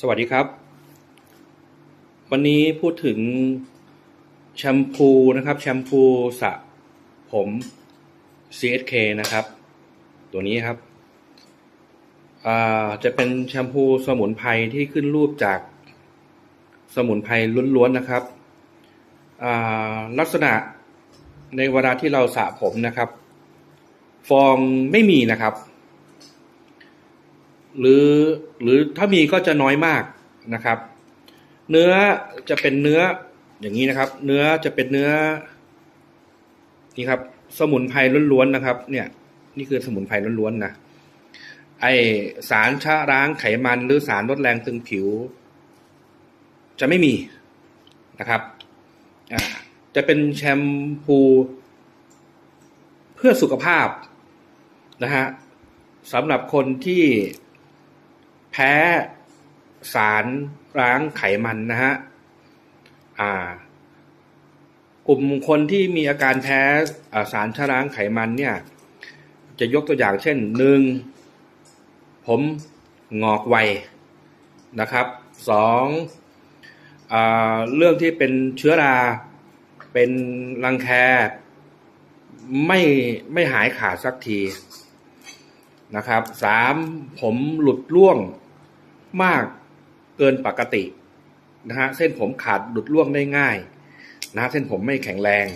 สวัสดีครับ วันนี้พูดถึงแชมพูนะครับ แชมพูสระผม CSK นะครับ ตัวนี้ครับจะเป็นแชมพูสมุนไพรที่ขึ้นรูปจากสมุนไพรล้วนๆนะครับ ลักษณะในเวลาที่เราสระผมนะครับ ฟองไม่มีนะครับ หรือหรือถ้ามีก็จะน้อยมากนะครับ เนื้อจะเป็นเนื้ออย่างนี้นะครับ เนื้อจะเป็นเนื้อ นี่ครับ สมุนไพรล้วนๆนะครับ เนี่ย นี่คือสมุนไพรล้วนๆนะไอสารชะล้างไขมันหรือสารลดแรงตึงผิว จะไม่มีนะครับจะเป็นแชมพูเพื่อสุขภาพนะฮะสำหรับคนที่ แพ้สารล้างไขมันนะฮะอ่ากลุ่มคนที่มีอาการแพ้สารชะล้างไขมันเนี่ย จะยกตัวอย่างเช่นหนึ่งผมงอกไวนะครับสองอเรื่องที่เป็นเชื้อรา เป็นรังแคไม่ไม่หายขาดสักทีนะครับสามผมหลุดร่วง มากเกินปกตินะฮะเส้นผมขาดหลุดร่วงได้ง่ายนะเส้นผมไม่แข็งแรง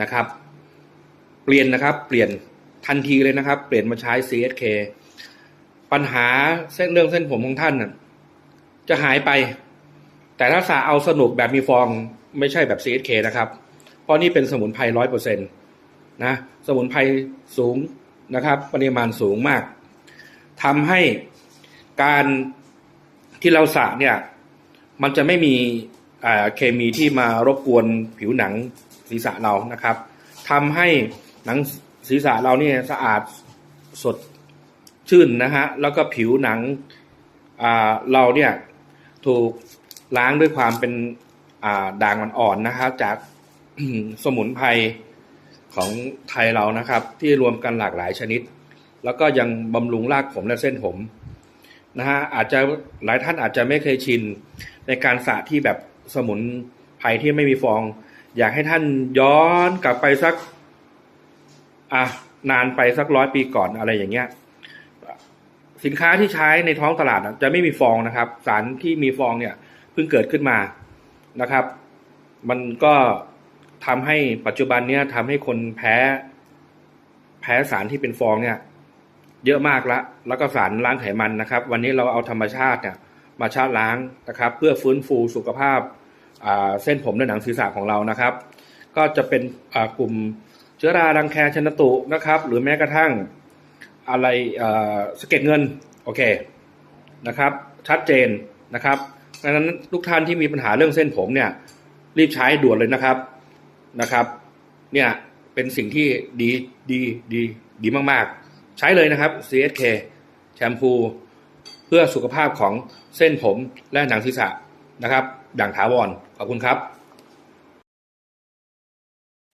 นะครับ เปลี่ยนนะครับ เปลี่ยนทันทีเลยนะครับ เปลี่ยนมาใช้ CSK ปัญหาเส้นเรื่องเส้นผมของท่านน่ะจะหายไป แต่ถ้าสาเอาสนุกแบบมีฟองไม่ใช่แบบ CSK นะครับ เพราะนี่เป็นสมุนไพรร้อยเปอร์เซ็นต์นะสมุนไพรสูงนะครับ ปริมาณสูงมากทำให้การ ที่เราสระเนี่ย มันจะไม่มีเคมีที่มารบกวนผิวหนังศีรษะเรานะครับทำให้หนังศีรษะเราเนี่ยสะอาดสดชื่นนะฮะแล้วก็ผิวหนังเราเนี่ยถูกล้างด้วยความเป็นอ่าด่างอ่อนๆนะครับ จากสมุนไพรของไทยเรานะครับ ที่รวมกันหลากหลายชนิด แล้วก็ยังบำรุงรากผมและเส้นผม นะฮะอาจจะหลายท่านอาจจะไม่เคยชินในการสระที่แบบสมุนไพรที่ไม่มีฟอง อยากให้ท่านย้อนกลับไปสัก อะนานไปสักร้อยปีก่อนอะไรอย่างเงี้ย สินค้าที่ใช้ในท้องตลาดจะไม่มีฟองนะครับ สารที่มีฟองเนี่ยเพิ่งเกิดขึ้นมานะครับ มันก็ทำให้ปัจจุบันเนี้ยทำให้คนแพ้ แพ้สารที่เป็นฟองเนี่ย เยอะมากละ แล้วก็สารล้างไขมันนะครับ วันนี้เราเอาธรรมชาติเนี่ยมาชาร์ล้างนะครับ เพื่อฟื้นฟูสุขภาพเส้นผมและหนังศีรษะของเรานะครับ ก็จะเป็นกลุ่มเชื้อรารังแคชนตุนะครับ หรือแม้กระทั่งอะไรสะเก็ดเงินโอเคนะครับ ชัดเจนนะครับดังนั้นทุกท่านที่มีปัญหาเรื่องเส้นผมเนี่ยรีบใช้ด่วนเลยนะครับนะครับ เนี่ยเป็นสิ่งที่ดีดีดีดีมากๆ ใช้เลยนะครับ CSK แชมพู เพื่อสุขภาพของเส้นผมและหนังศีรษะนะครับ ด่างถาวรขอบคุณครับ